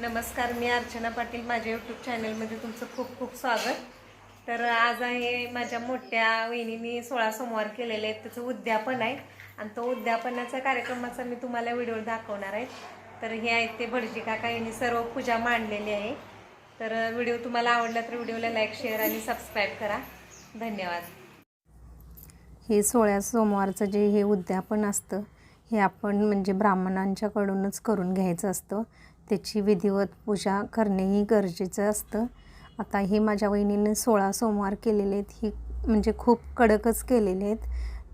नमस्कार मी अर्चना पाटील. माझ्या यूट्यूब चॅनलमध्ये तुमचं खूप खूप स्वागत. तर आज आहे माझ्या मोठ्या वहिनीने सोळा सोमवार केलेले आहेत. त्याचं उद्यापन आहे. आणि तो उद्यापनाचा कार्यक्रमाचा मी तुम्हाला व्हिडिओ दाखवणार आहे. तर हे आहेत ते भटजी काका. यांनी सर्व पूजा मांडलेली आहे. तर व्हिडिओ तुम्हाला आवडला तर व्हिडिओला लाईक शेअर आणि सबस्क्राईब करा. धन्यवाद. हे सोळ्या सोमवारचं जे हे उद्यापन असतं हे आपण म्हणजे ब्राह्मणांच्याकडूनच करून घ्यायचं असतं. त्याची विधिवत पूजा करणेही गरजेचं असतं. आता हे माझ्या वहिनीने सोळा सोमवार केलेले आहेत. ही म्हणजे खूप कडकच केलेले आहेत.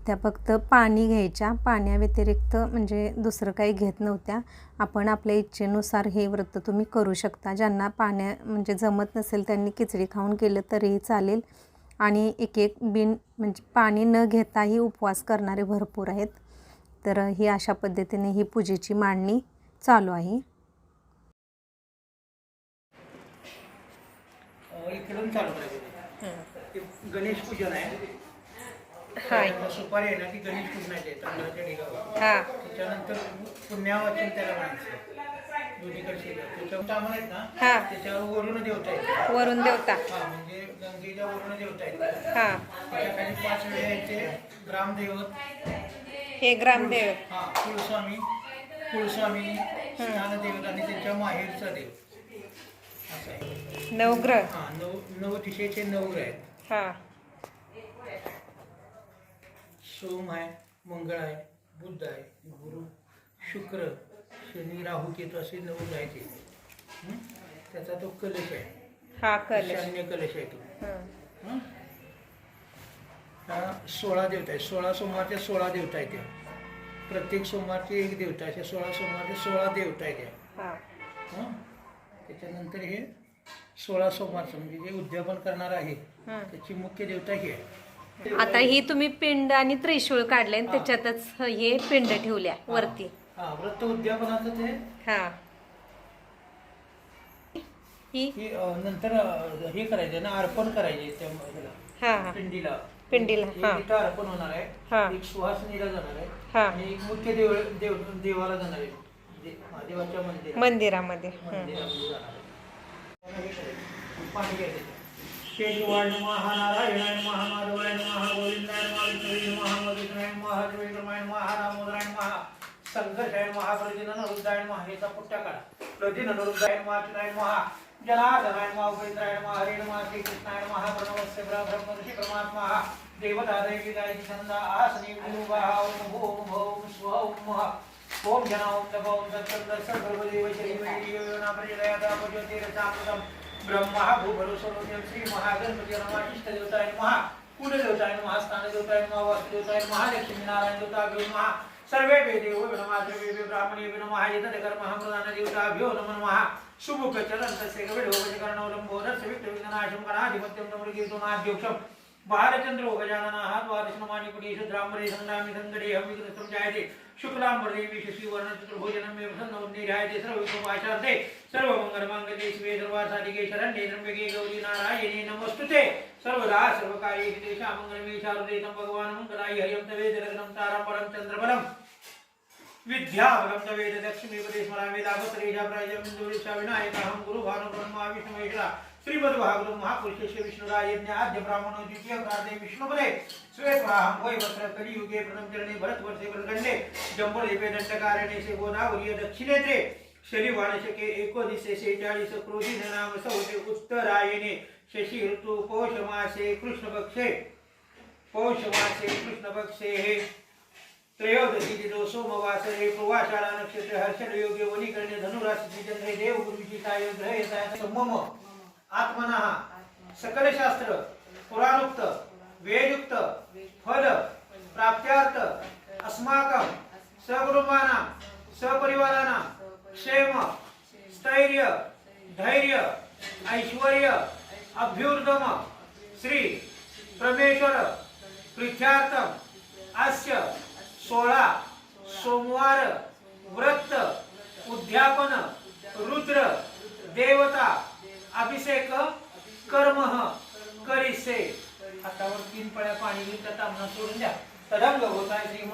त्या फक्त पाणी घ्यायच्या. पाण्याव्यतिरिक्त म्हणजे दुसरं काही घेत नव्हत्या. आपण आपल्या इच्छेनुसार हे व्रत तुम्ही करू शकता. ज्यांना पाण्या म्हणजे जमत नसेल त्यांनी खिचडी खाऊन केलं तरीही चालेल. आणि एक एक बिन म्हणजे पाणी न घेताही उपवास करणारे भरपूर आहेत. तर ही अशा पद्धतीने ही पूजेची मांडणी चालू आहे. इकडून चालू गणेश पूजन आहे. हाय. सुपारी आहे ना ती गणेश पूजनाची आहे तांदळाच्या ढिगावर. हां. त्याच्यानंतर पुण्यावाचन त्याला म्हणायचं. दोन्हीकडे शेतात त्याच्यावर आहेत ना हां. त्याच्यावर वरुण देवता येते वरून देवता. हा म्हणजे गंगेच्या वरुण देवता येते हां. त्याच्याखाली पाच वेळे यायचे ग्रामदैवत. हे ग्रामदेव हा कुलस्वामी कुलस्वामी स्नानदेवत आणि त्यांच्या माहेरचा देव. असं आहे नवग्रह हा नऊ नऊ दिशेचे नऊ ग्रह आहेत हां सोम आहे मंगळ आहे बुद्ध आहे गुरु शुक्र शनी राहू केतू असे नऊ ग्रह आहेत हे. हं? त्याचा तो कलश आहे हा कलश ईशान्य कलश आहे तो हं. हं? हा सोळा देवता आहे सोळा सोमवारच्या सोळा देवता आहेत त्या प्रत्येक सोमवारची एक देवता आहे अशा सोळा सोमवारच्या सोळा देवता आहेत त्या हा हं? त्याच्यानंतर हे सोळा सोमवारचं म्हणजे जे उद्यापन करणार आहे हं. त्याची मुख्य देवता ही आहे. आता ही तुम्ही पिंड आणि त्रिशूळ काढले आणि त्याच्यातच हे पिंड ठेवल्या वरती. हा व्रत उद्यापनाचं ते हा. ही? ही अ, नंतर अ, हे करायचं ना अर्पण करायचे त्या ह्याला, हा. हा पिंडीला. पिंडीला, एक हा. अर्पण होणार हा. आहे एक सुहासनीला जाणार आहे हा. आणि एक मुख्य देव देव देवाला जाणार आहे. मंदिरामध्ये केशवाय नमः नारायणाय नमः माधवाय नमः गोविंदाय नमः विष्णुवे नमः मधुसूदनाय नमः त्रिविक्रमाय नमः दामोदराय नमः संघर्षाय नमः प्रजनन रुद्राय नमः हेचा पुट्ट्या काढा प्रजनन रुद्राय नमः अच्युताय नमः जनार्दनाय नमः उपेंद्राय नमः हरे नमः श्रीकृष्णाय नमः प्रणवस्य ब्रह्म ऋषि परमात्मा देवता देवी गायत्री छंदा आसनी गुरुवाह ओम स्व ओम मः ओम जना ओम तप ओम तत्संद सर्वदेव श्री वैरियोना प्रजलयता प्रज्योतिरचामृतम ब्रह्मा भूभरो श्री महागणपती नमः इष्ट देवताय नमः कुल देवताय नमः स्थान देवताय नमः वास्तु देवताय नमः लक्ष्मी नारायण देवताभ्यो नमः सर्वे वेदेव नमः ब्राह्मणे नमः एतत् कर्मः प्रधान देवताभ्यो नमः नमः शुभप्रचलन तस्य कविडोपचकरणोलम्बो रस्य विघ्ननाशं कणाधिपत्यं नमृगीर्तनाद्योक्षं भारचन्द्रो गजाननः द्वादशनमानि पुनीश ब्राह्मणे सङ्ग्रामि सङ्गडे हमिकृतं जायते शुक्लाम्बरदेवी शशिवर्णचतुर्भुजनमेव सन्नोन्निर्यायते सर्वविश्वपाशार्थे सर्वमङ्गलमाङ्गल्ये शिवे सर्वासाधिके शरण्ये त्र्यम्बके गौरी नारायणे नमस्तुते. सर्वदा सर्वकार्येषु तेषां मङ्गलमे शारदे तं भगवान् मङ्गलाय हरिं तवे जगदं ताराम्बरं चन्द्रबलम् विद्याभगं च वेद दक्षिणेपदे स्मरामि लाभत्रेषा प्रायजमिन्दुरिषा विनायकः श्रीमद भागवत महापुरुष विष्णुराय यज्ञ आद्य ब्राह्मण द्वितीय प्रार्थे विष्णुपदे। श्वेतवाहं वै वस्त्र कलियुगे प्रथम चरणे भरत वर्षे भरतवर्षे प्रदण्डे जम्बुद्वीपे दंडकारणे से गोदावरीय दक्षिणेत्रे। शरी वाणशके एकोदिसे सेचाळीस क्रोधी नाम सौते उत्तरायणे। शशी ऋतू पौष मासे कृष्ण कृष्णपक्षे पौष मासे कृष्ण पक्षे हे। त्रयोदशी दिनो सोमवासरे प्रवाशाळा नक्षत्र हर्षण योग्य वनीकरणे धनुराशी चंद्रे देव गुरुजी गुरुविशिष्टाय ग्रह मम आत्मनः। सकल शास्त्र पुराणोक्त वेदयुक्त फल प्राप्त्यार्थ अस्माकं सकुटुंबानां सपरिवाराणां क्षेम स्थैर्य धैर्य ऐश्वर्य अभ्युर्दम श्री परमेश्वर प्रीत्यार्थम अस्य सोळा सोमवार व्रत उद्यापन रुद्र। देवता अभिषेक कर्म करिसे. हातावर तीन पळ्या पाणी घेऊन त्या तांबणा सोडून द्या. तदंग होताय श्री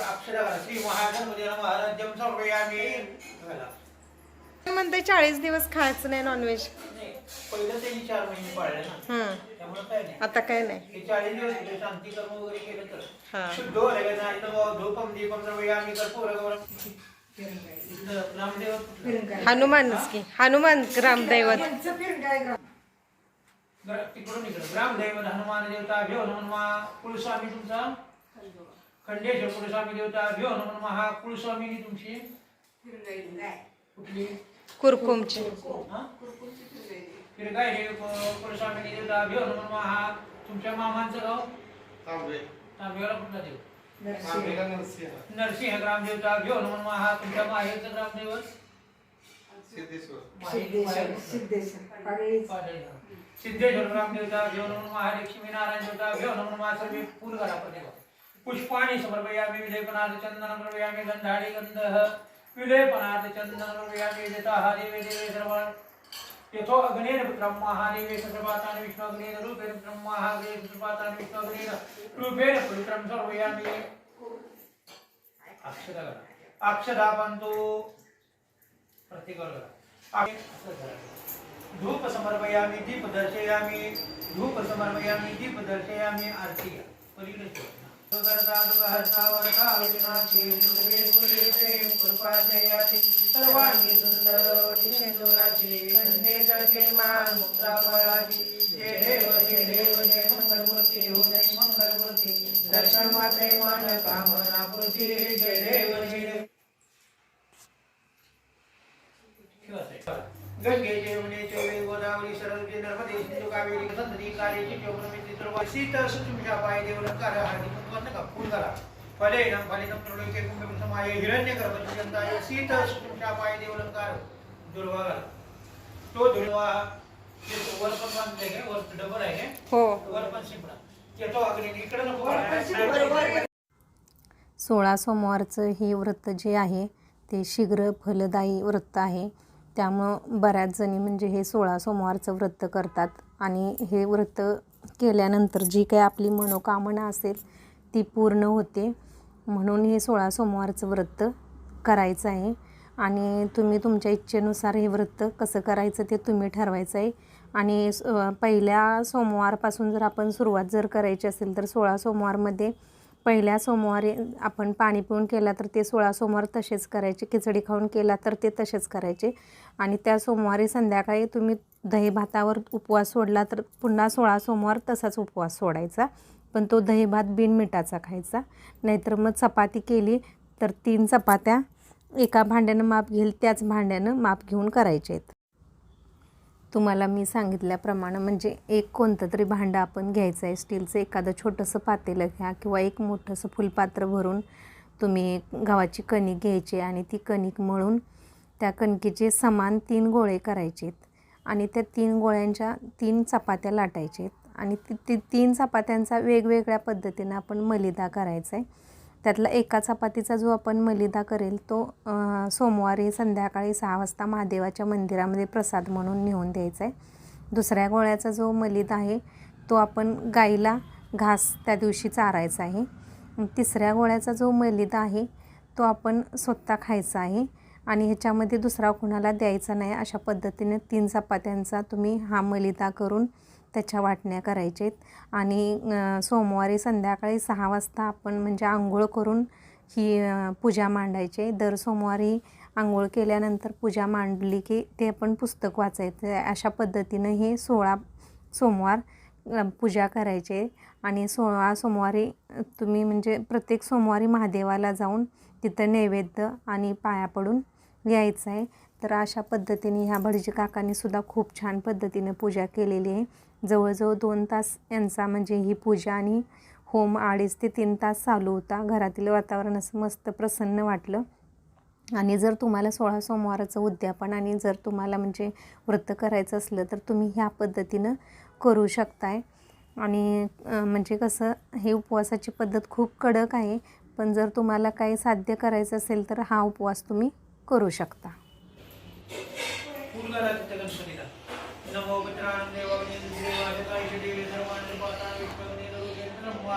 अक्षर श्री महागणपती नमः राज्यम सर्वयामी. घाला. म्हणताय चाळीस दिवस खायचं नाही नॉनव्हेज नाही पहिलं त्यांनी चार महिने पाळले ना. हम्म त्यामुळे काय नाही. आता काय नाही. चाळीस दिवस होते शांती कर्म वगैरे केलं तर. शुद्ध नाही? तर धूपम दीपम रामदेव हनुमानच की हनुमान ग्रामदैवत ग्र- तिकडून इकडं. ग्रामदैवत हनुमान देवता भ्यो हनुमान महा कुलस्वामी तुमचा? खंडेश्वर कुलस्वामी देवता भ्यो हनुमान महा कुलस्वामिनी तुमची? कुठली? कुरकुमची. हा? फिरगाय देव कुलस्वामिनी देवता भ्यो हनुमान महा तुमच्या मामांचं गाव? तांबेला कुठला देव? नरसिंह. ग्रामदेवता भ्यो हनुमान महा तुमच्या माहेरचं ग्रामदैवत सिद्धेश्वर. ग्रामदेवता हनुमान महा लक्ष्मी नारायण देवता भ्यो हनुमान महा सर्वे फूल करा प्रत्येक पुष्पाणि समर्पयामि विलेपनार्थ चन्दनं समर्पयामि गन्धाडि गन्धः विलेपनार्थ चन्दनं समर्पयामि यतः देवे देवे सर्वं यथो अग्नेन पुत्रं महादेवे सत्रपातानि विष्णुअग्नेन रूपेण पुत्रं महादेवे सत्रपातानि विष्णुअग्नेन रूपेण पुत्रं सर्वयामि। अक्षदा करा अक्षदा पंतो प्रत्येक करा धूप समर्पयामि दीप दर्शयामि धूप समर्पयामि दीप दर्शयामि आरती। घ्या. पलीकडे ठेवा. सुकर्ता दुःखहर्ता वरता विनाशी दुर्गे सुरेते कृपाजयाति सर्वांगी सुंदर शेंदुराची कंठे जळके मान मुक्ताफळाची जय देव जय देव जय मंगलमूर्ती हो जय मंगलमूर्ती दर्शन माते मन कामना पूर्ती जय देव जय गंगे जेवणे चैवे गोदावरी सरस्वती नर्मदे सिंधू कावेरी संतती कालेची चौपनमिती सर्व शीत सुतुमच्या पाय देवलंकार हार्दिक उत्पन्न का फूल करा फलेनं फलितं प्रलोके कुंभे समाये देवलंकार दुर्वा करा तो दुर्वा ते वर पण बांधले आहे वर डबल आहे. हो. वर पण शिपडा. येतो अग्नी इकडे नको. सोळा सोमवारचं हे व्रत जे आहे ते शीघ्र फलदायी व्रत आहे. त्यामुळं बऱ्याच जणी म्हणजे हे सोळा सोमवारचं व्रत करतात. आणि हे व्रत केल्यानंतर जी काही आपली मनोकामना असेल ती पूर्ण होते. म्हणून हे सोळा सोमवारचं व्रत करायचं आहे. आणि तुम्ही तुमच्या इच्छेनुसार हे व्रत कसं करायचं ते तुम्ही ठरवायचं आहे. आणि पहिल्या सोमवारपासून जर आपण सुरुवात जर करायची असेल तर सोळा सोमवारमध्ये पहिल्या सोमवारी आपण पाणी पिऊन केला तर ते सोळा सोमवार तसेच करायचे. खिचडी खाऊन केला तर ते तसेच करायचे. आणि त्या सोमवारी संध्याकाळी तुम्ही दही भातावर उपवास सोडला तर पुन्हा सोळा सोमवार तसाच उपवास सोडायचा. पण तो दही भात बिन मिठाचा खायचा. नाहीतर मग चपाती केली तर तीन चपात्या एका भांड्यानं माप घेईल त्याच भांड्यानं माप घेऊन करायचे आहेत. तुम्हाला मी सांगितल्याप्रमाणे म्हणजे एक कोणतं तरी भांडं आपण घ्यायचं आहे स्टीलचं एखादं छोटंसं पातेलं घ्या किंवा एक मोठंसं फुलपात्र भरून तुम्ही गव्हाची कणिक घ्यायची आणि ती कणिक मळून त्या कणकीचे समान तीन गोळे करायचे आहेत. आणि त्या तीन गोळ्यांच्या तीन चपात्या लाटायचेत आहेत. आणि ती ती तीन चपात्यांचा वेगवेगळ्या पद्धतीनं आपण मलिदा करायचा आहे त्यातला एका चपातीचा जो आपण मलिदा करेल तो सोमवारी संध्याकाळी सहा वाजता महादेवाच्या मंदिरामध्ये प्रसाद म्हणून नेऊन द्यायचा आहे दुसऱ्या गोळ्याचा जो मलिदा आहे तो आपण गाईला घास त्या दिवशी चारायचा आहे. तिसऱ्या गोळ्याचा जो मलिदा आहे तो आपण स्वतः खायचा आहे. आणि ह्याच्यामध्ये दुसरा कुणाला द्यायचा नाही अशा पद्धतीने तीन चपात्यांचा तुम्ही हा मलिदा करून त्याच्या वाटण्या करायच्या आहेत आणि सोमवारी संध्याकाळी सहा वाजता आपण म्हणजे आंघोळ करून ही पूजा मांडायची. दर सोमवारी आंघोळ केल्यानंतर पूजा मांडली की ते आपण पुस्तक वाचायचं अशा पद्धतीनं हे सोळा सोमवार पूजा करायचे. आणि सोळा सोमवारी तुम्ही म्हणजे प्रत्येक सोमवारी महादेवाला जाऊन तिथं नैवेद्य आणि पाया पडून यायचं आहे. तर अशा पद्धतीने ह्या भटजी काकांनी सुद्धा खूप छान पद्धतीने पूजा केलेली आहे. जवळजवळ दोन तास यांचा म्हणजे ही पूजा आणि होम अडीच ते तीन तास चालू होता. घरातील वातावरण असं मस्त प्रसन्न वाटलं. आणि जर तुम्हाला सोळा सोमवाराचं उद्यापन आणि जर तुम्हाला म्हणजे व्रत करायचं असलं तर तुम्ही ह्या पद्धतीनं करू शकताय. आणि म्हणजे कसं हे उपवासाची पद्धत खूप कडक आहे. पण जर तुम्हाला काही साध्य करायचं असेल तर हा उपवास तुम्ही करू शकता फूल करा तिथे गणपतीला नमो मित्रांनो देवाग्नी देवाजताईश देवी सर्वांनी पाता विष्णुग्नी नरुगे ब्रह्मा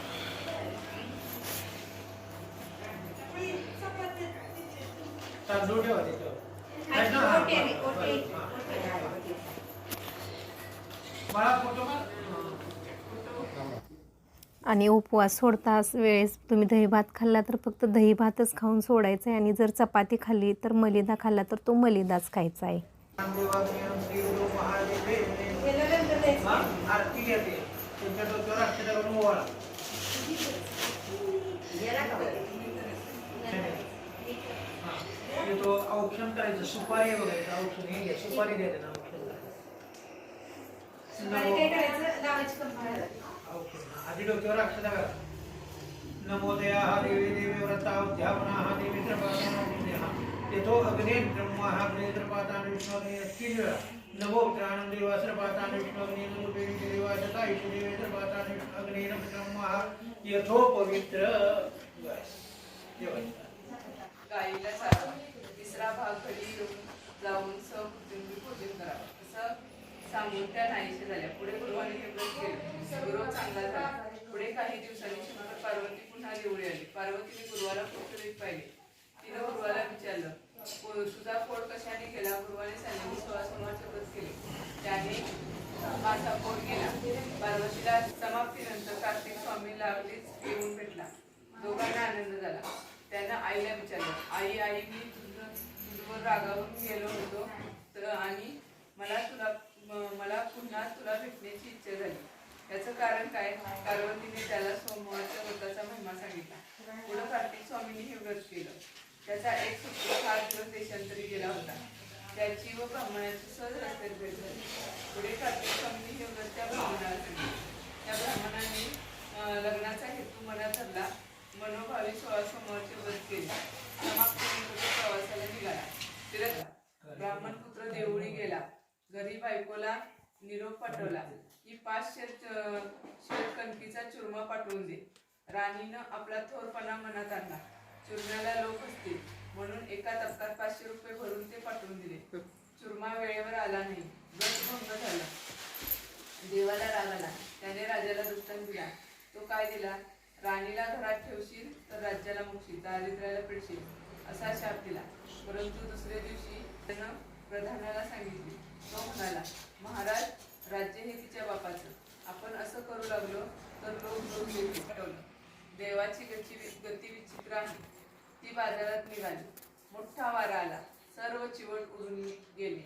तांदूळ ठेवा तिथं? हा, हा. आणि उपवास सोडता वेळेस तुम्ही दही भात खाल्ला तर फक्त दही भातच खाऊन सोडायचं आहे. आणि जर चपाती खाल्ली तर मलिदा खाल्ला तर तो मलिदाच खायचा आहे. हा, आरती घेते तुमच्या डोक्यावर अक्षता करून ओवाळा हा. हे तो औक्षण करायचं सुपारी बघायचं औक्षण हे घ्या सुपारी द्यायचं ना औक्षण. आधी डोक्यावर अक्षता करा नमोदया हा देवी देवी व्रता उद्यापना हा देवी येतो अग्ने ब्रह्मा हा अग्नेत्रपातान विष्णुअग्ने तीन वेळा. नमो प्राणं देवा सर्वातान विष्णुअग्ने नमो देवी देवा सता ईश देवी सर्वातान विष्णुअग्ने ब्रह्मा हा यथो पवित्र. गाईला दुसरा भाग घरी येऊन जाऊन समृद्धी पूजन करावं. असं सांगून त्या नाहीशी झाल्या. पुढे गुरुवाने हे व्रत केलं. गुरु चांगला झाला. पुढे काही दिवसांनी शंकर पार्वती पुन्हा देवळी आली. पार्वतीने गुरुवाला पुस्तरीत पाहिले. तिनं गुरुवाला विचारलं तुझा पोट कशाने गेला? गुरुवाने सांगितले सोळा सोमवारचे व्रत केले. त्याने माझा पोट गेला. पार्वतीला समाप्तीनंतर कार्तिक स्वामी लागलीच येऊन भेटला. दोघांना आनंद झाला. त्यानं आईला विचारलं आई आई मी तुझं रागावून गेलो होतो. तर आणि मला तुला मला पुन्हा तुला भेटण्याची इच्छा झाली. याचं कारण काय? पार्वतीने त्याला सोमवारच्या व्रताचा महिमा सांगितला. पुढं कार्तिक स्वामींनी हे व्रत केलं. त्याचा एक सुत्र सात दिवस देशांतरी गेला होता. त्याची व ब्राह्मणाची सहज रस्त्यात भेट झाली. पुढे कार्तिक स्वामींनी हे व्रत त्या ब्राह्मणाला सांगितलं त्या ब्राह्मणाने अं, लग्नाचा हेतू मनात धरला मनोभावी सोळा सोमवारचे व्रत केले समाप्तीनंतर तो प्रवासाला निघाला फिरत ब्राह्मण पुत्र देवळी गेला घरी बायकोला निरोप पाठवला की पाच शेर शेर कणकीचा चुरमा पाठवून दे. राणीनं आपला थोरपणा मनात आणला. चुरम्याला लोक असतील म्हणून एका टप्प्यात पाचशे रुपये भरून ते पाठवून दिले. चुरमा वेळेवर आला नाही. व्रत भंग देवाला राग आला त्याने राजाला दृष्टांत दिला. तो काय दिला? राणीला घरात ठेवशील तर राज्याला मुकशील. दारिद्र्याला पिडशील. असा शाप दिला. परंतु दुसऱ्या दिवशी त्यानं प्रधानाला सांगितले. तो म्हणाला महाराज राज्य हे तिच्या बापाचं. आपण असं करू लागलो तर लोक दोन देतील पटवलं देवाची गती गती विचित्र आहे. ती बाजारात निघाली. मोठा वारा आला. सर्व चिवट उडून गेले.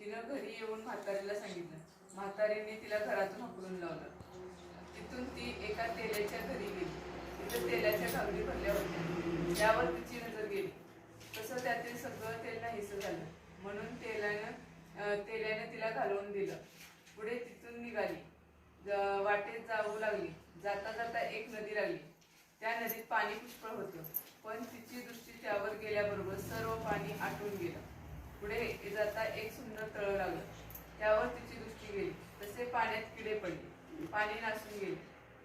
तिनं घरी येऊन म्हातारीला सांगितलं. म्हातारीने तिला घरातून हकलून लावलं. तिथून ती एका तेलाच्या घरी गेली. तिथं तेलाच्या घागरी भरल्या होत्या. त्यावर तिची नजर गेली. तसं त्यातील सगळं तेल नाहीसं झालं. म्हणून तेलानं तेलानं तिला घालवून दिलं. पुढे तिथून निघाली. वाटेत जाऊ लागली. जाता जाता एक नदी लागली. त्या नदीत पाणी पुष्कळ होतं. पण तिची दृष्टी त्यावर गेल्याबरोबर सर्व पाणी आटून गेलं. पुढे जाता एक सुंदर तळ लागलं. त्यावर तिची दृष्टी गेली. तसे पाण्यात किडे पडले. पाणी नासून गेले.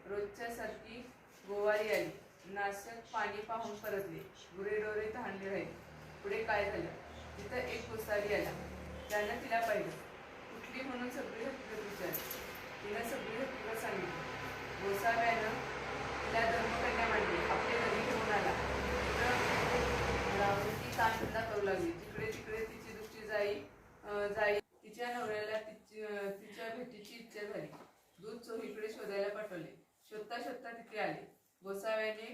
रोजच्या सारखी गोवारी आली. नाशक पाणी पाहून परतले. गुरेडोरे धांडले राहिले. पुढे काय झालं? तिथं एक गोसावी आला. त्यानं तिला पाहिलं. कुठली म्हणून सगळी हकीकत विचारली. तिला सगळी हकीकत सांगितले. गोसाव्यानं तिला धर्मकन्या मांडली आपले घरी घेऊन आला. तर राहून ती कानधंदा करू लागली. जिकडे तिकडे तिची दृष्टी जाई जाई तिच्या नवऱ्याला तिची तिच्या भेटीची इच्छा झाली. दूध चोहीकडे शोधायला पाठवले. शोधता शोधता तिथे आले. गोसाव्याने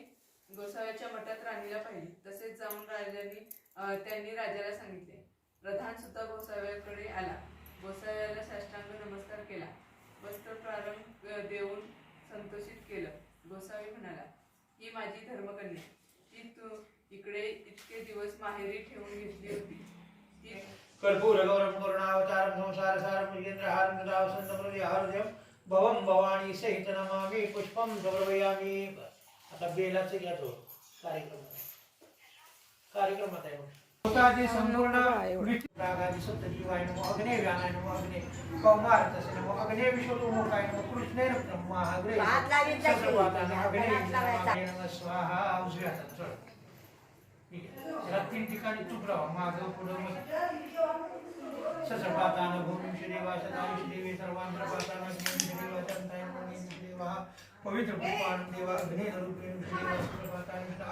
गोसाव्याच्या मठात राणीला पाहिली. तसेच जाऊन राजाने त्यांनी राजाला सांगितले. प्रधान सुद्धा गोसाव्याकडे आला. गोसाव्याला साष्टांग नमस्कार केला. वस्त्र प्रारंभ देऊन संतोषित केलं. गोसावी म्हणाला ही माझी धर्मकन्या. ती तू इकडे इतके दिवस माहेरी ठेवून घेतली होती. ती कर्पूर गौरव पूर्णावतार संसार सार सारम मृगेंद्रहारम गदा वसंत हृदयम भवम भवानी सहित नमामी पुष्पम समर्पयामि. आता बेलाचे घ्या तो कार्यक्रम. कार्यक्रमात आहे. होतादी संपूर्ण अग्ने व्यानाय नमो अग्ने. कौमारतस्य नमो अग्ने विश्वतोमुखाय नमो कृष्णेन ब्रह्मा अग्रे ससर्वातान अग्ने अग्ने नमः स्वाहा उजव्या हातात चढ. ठीक आहे. त्याला तीन ठिकाणी तूप राहा मागं पुढं मग. ससर्वातान भूमिं श्रीदेवा सदाय श्रीदेवी सर्वांतरपातान अग्ने श्रीदेवा. चंताय पवित्र पुष्पान देवा अग्ने रूपेण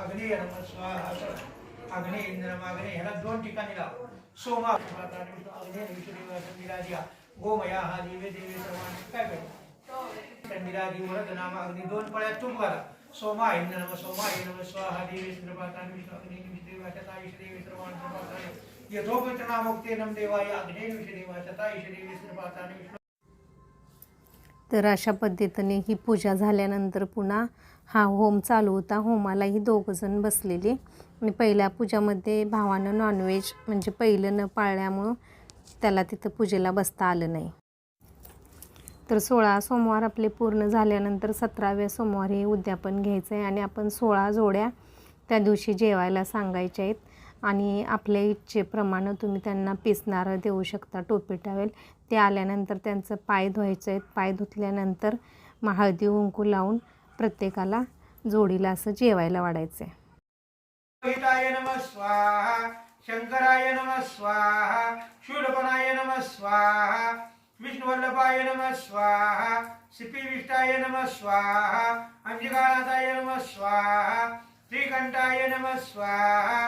अग्ने नमः स्वाहा. अग्ने इंद्रमाग्ने ह्याला दोन ठिकाणी लाव. सोमा अग्ने गोमया हा दिवे देवे सर्वांनी काय करतो वरद नामा अग्नी दोन पळ्यात तुम घाला सोमा इंद्र नम सोमा इंद्र स्वाहा देवे इंद्रपातान विष्णु अग्ने विष्णुदेवा चता विष्णुदेवी सर्वांनी सर्वांनी यथोपत्र नामोक्ते नम देवाय अग्ने विष्णुदेवा चता विष्णुदेवी इंद्रपातान विष्णु तर अशा पद्धतीने ही पूजा झाल्यानंतर पुन्हा हा होम चालू होता. होमालाही दोघंजण बसलेले. आणि पहिल्या पूजामध्ये भावानं नॉनव्हेज म्हणजे पहिलं न पाळल्यामुळं त्याला तिथं पूजेला बसता आलं नाही. तर सोळा सोमवार आपले पूर्ण झाल्यानंतर सतराव्या सोमवारी उद्यापन घ्यायचं आहे आणि आपण सोळा जोड्या त्या दिवशी जेवायला सांगायच्या आहेत. आणि आपल्या इच्छेप्रमाणे तुम्ही त्यांना पिसणारं देऊ शकता टोपी टावेल. ते आल्यानंतर त्यांचं पाय धुवायचं आहेत पाय धुतल्यानंतर मग हळदी कुंकू लावून प्रत्येकाला जोडीला असं जेवायला वाढायचं आहे हिताय नमः स्वाहा शंकराय नम स्वाहा शूलपनाय नम स्वाहा विष्णुवल्लभाय नम स्वाहा सिपिविष्टाय नम स्वाहा अंजिकानाथाय नम स्वाहा श्रीकंठाय नम स्वाहा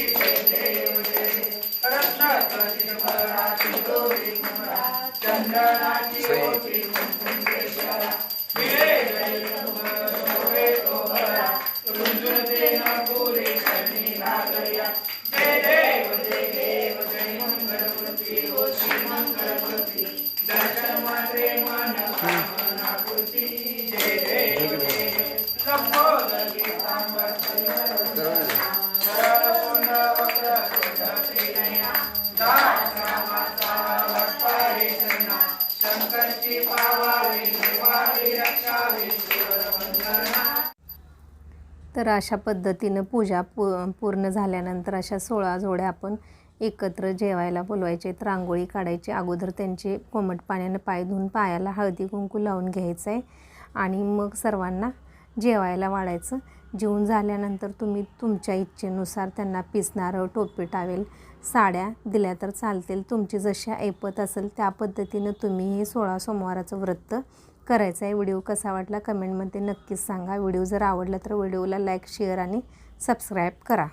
तर अशा पद्धतीनं पूजा पू पूर्ण झाल्यानंतर अशा सोळा जोड्या आपण एकत्र जेवायला बोलवायचे आहेत रांगोळी काढायची अगोदर त्यांचे कोमट पाण्यानं पाय धुवून पायाला हळदी कुंकू लावून घ्यायचं आहे आणि मग सर्वांना जेवायला वाढायचं. जेवून झाल्यानंतर तुम्ही तुमच्या इच्छेनुसार त्यांना पिसणारं टोपी टावेल साड्या दिल्या तर चालतील. तुमची जशी ऐपत असेल त्या पद्धतीनं तुम्ही हे सोळा सोमवाराचं व्रत करायचं आहे. व्हिडिओ कसा वाटला कमेंटमध्ये नक्कीच सांगा. व्हिडिओ जर आवडला तर व्हिडिओला लाईक शेअर आणि सबस्क्राईब करा.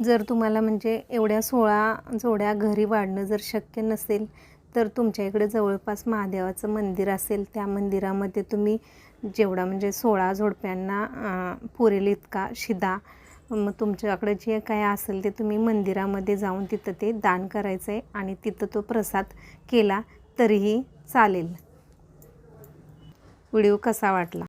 जर तुम्हाला म्हणजे एवढ्या सोळा जोड्या घरी वाढणं जर शक्य नसेल तर तुमच्या इकडे जवळपास महादेवाचं मंदिर असेल त्या मंदिरामध्ये तुम्ही जेवढा म्हणजे सोळा जोडप्यांना पुरेल इतका शिदा. मग तुमच्याकडे जे काय असेल ते तुम्ही मंदिरामध्ये जाऊन तिथं ते दान करायचं आहे आणि तिथं तो प्रसाद केला तरीही चालेल. व्हिडिओ कसा वाटला?